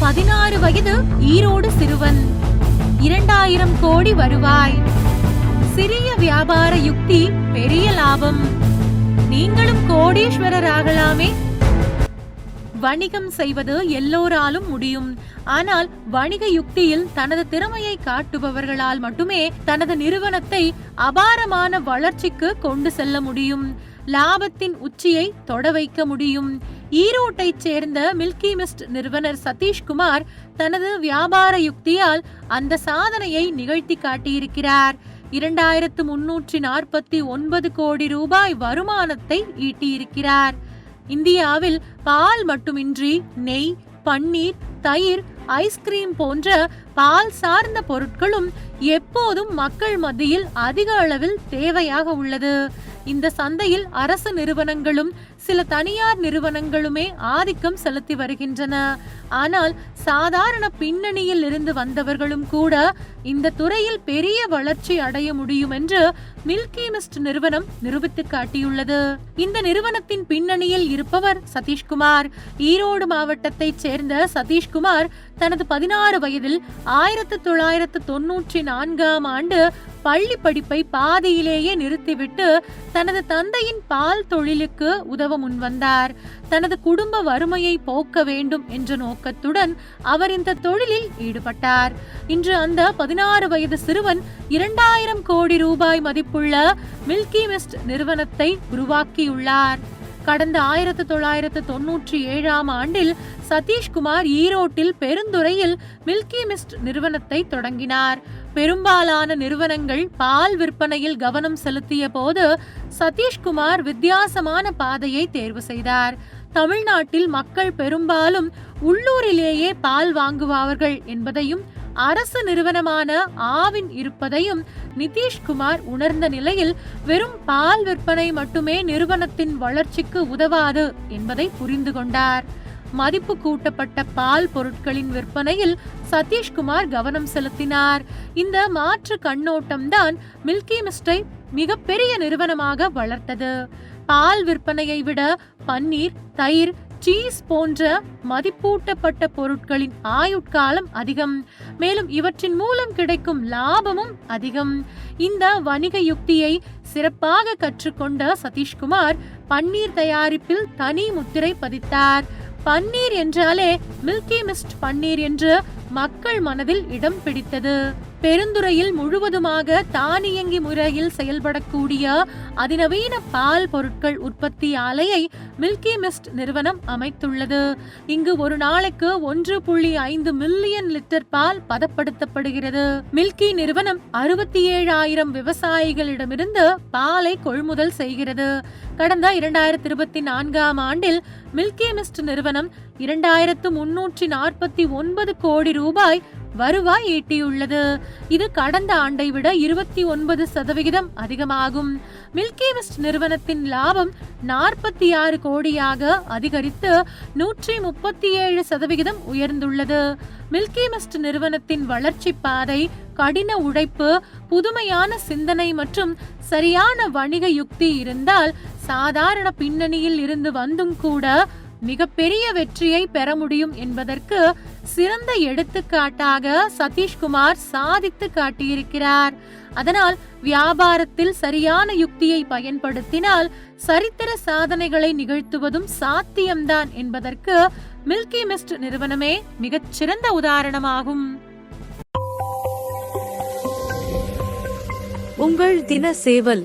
பதினாறு வயது ஈரோடு சிறுவன். இரண்டாயிரம் கோடி வருவாய். சிறிய வியாபார யுக்தி பெரிய லாபம். நீங்களும் கோடீஸ்வரர் ஆகலாமே வணிகம் செய்வது எல்லோராலும் முடியும். ஆனால் வணிக யுக்தியில் தனது திறமையை காட்டுபவர்களால் மட்டுமே தனது நிறுவனத்தை அபாரமான வளர்ச்சிக்கு கொண்டு செல்ல முடியும். லாபத்தின் உச்சியை தொட வைக்க முடியும். ஈரோட்டைச் சேர்ந்த மில்கி மிஸ்ட் நிறுவனர் சதீஷ்குமார் தனது வியாபார யுக்தியால் அந்த சாதனையை நிகழ்த்தி காட்டியிருக்கிறார். இரண்டாயிரத்து முன்னூற்றி நாற்பத்தி ஒன்பது கோடி ரூபாய் வருமானத்தை ஈட்டியிருக்கிறார். இந்தியாவில் பால் மட்டுமின்றி நெய் பன்னீர் தயிர் ஐஸ்கிரீம் போன்ற பால் சார்ந்த பொருட்களும் எப்போதும் மக்கள் மத்தியில் அதிக அளவில் தேவையாக உள்ளது. இந்த சந்தையில் அரசு நிறுவனங்களும் சில தனியார் நிறுவனங்களுமே ஆதிக்கம் செலுத்தி வருகின்றன. ஆனால் சாதாரண பின்னணியில் இருந்து வந்தவர்களும் கூட இந்த துறையில் பெரிய வளர்ச்சி அடைய முடியும் என்று மில்கிமிஸ்ட் நிறுவனம் நிரூபித்து காட்டியுள்ளது. இந்த நிறுவனத்தின் பின்னணியில் இருப்பவர் சதீஷ்குமார். ஈரோடு மாவட்டத்தைச் சேர்ந்த சதீஷ்குமார் தனது பதினாறு வயதில் ஆயிரத்து தொள்ளாயிரத்து தொன்னூற்றி நான்காம் ஆண்டு பள்ளி படிப்பை பாதியிலேயே நிறுத்திவிட்டு தனது தந்தையின் பால் தொழிலுக்கு உதவ முன்வந்தார். தனது குடும்ப வறுமையை போக்க வேண்டும் என்ற நோக்கத்துடன் அவர் இந்த தொழிலில் ஈடுபட்டார். இன்று அந்த பதினாறு வயது சிறுவன் இரண்டாயிரம் கோடி ரூபாய் மதிப்புள்ள மில்கி மிஸ்ட் நிறுவனத்தை உருவாக்கியுள்ளார். கடந்த ஆயிரத்து தொள்ளாயிரத்து தொன்னூற்றி ஏழாம் ஆண்டில் சதீஷ்குமார் ஈரோட்டில் பெருந்துறையில் மில்கி மிஸ்ட் நிறுவனத்தை தொடங்கினார். பெரும்பாலான நிறுவனங்கள் பால் விற்பனையில் கவனம் செலுத்திய போது சதீஷ்குமார் வித்தியாசமான பாதையை தேர்வு செய்தார். தமிழ்நாட்டில் மக்கள் பெரும்பாலும் உள்ளூரிலேயே பால் வாங்குவார்கள் என்பதையும் அரசு நிறுவனமான ஆவின் இருப்பதையும் நிதிஷ்குமார் உணர்ந்த நிலையில் வெறும் பால் விற்பனை மட்டுமே நிறுவனத்தின் வளர்ச்சிக்கு உதவாது என்பதை புரிந்து கொண்டார். மதிப்பு கூட்டப்பட்ட பால் பொருட்களின் விற்பனையில் சதீஷ்குமார் கவனம் செலுத்தினார். இந்த மாற்று கண்ணோட்டம்தான் மில்கி மிஸ்டை மிகப்பெரிய நிறுவனமாக வளர்த்தது. பால் விற்பனையை விட பன்னீர் தயிர் சீஸ் போன்ற மதிப்பூட்டப்பட்ட பொருட்களின் ஆயுட்காலம் அதிகம். மேலும் இவற்றின் மூலம் கிடைக்கும் லாபமும் அதிகம். இந்த வணிக யுக்தியை சிறப்பாக கற்றுக்கொண்ட சதீஷ்குமார் பன்னீர் தயாரிப்பில் தனி முத்திரை பதித்தார். பன்னீர் என்றாலே மில்கி மிஸ்ட் பன்னீர் என்று மக்கள் மனதில் இடம் பிடித்தது. பெருந்துறையில் முழுவதுமாக தானியங்கி முறையில் செயல்படக்கூடிய அதிநவீன பால் பொருட்கள் உற்பத்தி ஆலையை மில்கி மிஸ்ட் நிறுவனம் அமைத்துள்ளது. இங்கு ஒரு நாளைக்கு ஒன்று புள்ளி ஐந்து மில்லியன் லிட்டர் பால் பதப்படுத்தப்படுகிறது. மில்கி நிறுவனம் அறுபத்தி ஏழாயிரம் விவசாயிகளிடமிருந்து பாலை கொள்முதல் செய்கிறது. கடந்த இரண்டாயிரத்தி இருபத்தி நான்காம் ஆண்டில் மில்கி மிஸ்ட் நிறுவனம் இரண்டாயிரத்து முன்னூற்றி நாற்பத்தி ஒன்பது கோடி ரூபாய் வருவாய் ஈட்டியுள்ளது. இது கடந்த ஆண்டை விட இருபத்தி ஒன்பது சதவிகிதம் அதிகமாகும். மில்கிமிஸ்ட் நிறுவனத்தின் லாபம் நாற்பத்தி ஆறு கோடியாக அதிகரித்து நூற்றி முப்பத்தி ஏழு சதவிகிதம் உயர்ந்துள்ளது. மில்கி மிஸ்ட் நிறுவனத்தின் வளர்ச்சி பாதை கடின உழைப்பு புதுமையான சிந்தனை மற்றும் சரியான வணிக யுக்தி இருந்தால் சாதாரண பின்னணியில் இருந்து வந்தும் கூட மிகப்பெரிய வெற்றியை பெற முடியும் என்பதற்கு சிறந்த எடுத்துக்காட்டாக சதீஷ்குமார் சாதித்து காட்டியிருக்கிறார். அதனால் வியாபாரத்தில் சரியான யுக்தியை பயன்படுத்தினால் சரித்திர சாதனைகளை நிகழ்த்துவதும் சாத்தியம்தான் என்பதற்கு மில்கி மிஸ்ட் நிறுவனமே மிகச் சிறந்த உதாரணமாகும். உங்கள் தின சேவல்